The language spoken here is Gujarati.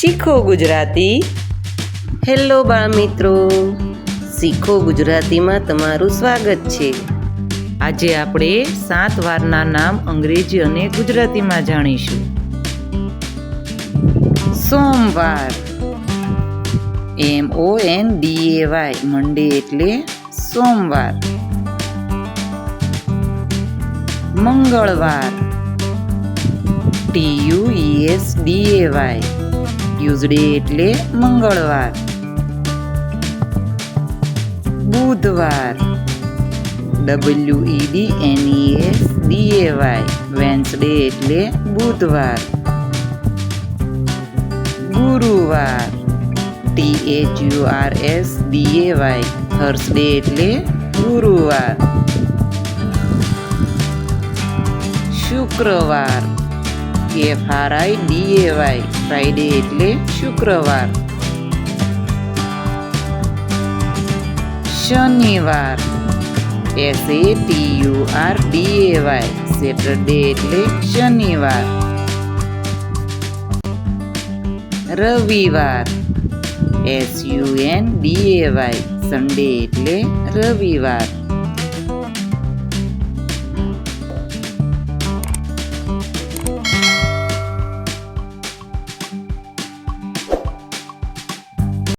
શીખો ગુજરાતી. હેલો બાળ મિત્રો શીખો ગુજરાતીમાં તમારું સ્વાગત છે. આજે આપણે સાત વારના નામ અંગ્રેજી અને ગુજરાતીમાં જાણીશું. સોમવાર. એમ O N D A Y મંડે એટલે સોમવાર. મંગળવાર. T U S D A Y Tuesday એટલે મંગળવાર. બુધવાર. W E D N E S D A Y Wednesday એટલે બુધવાર. ગુરુવાર. T H you are S D A Y Thursday એટલે ગુરુવાર. શુક્રવાર. F R I D A Y Friday એટલે શુક્રવાર. શનિવાર. S A T you are D A Y Saturday એટલે શનિવાર. રવિવાર. S U N D A Y Sunday એટલે રવિવાર.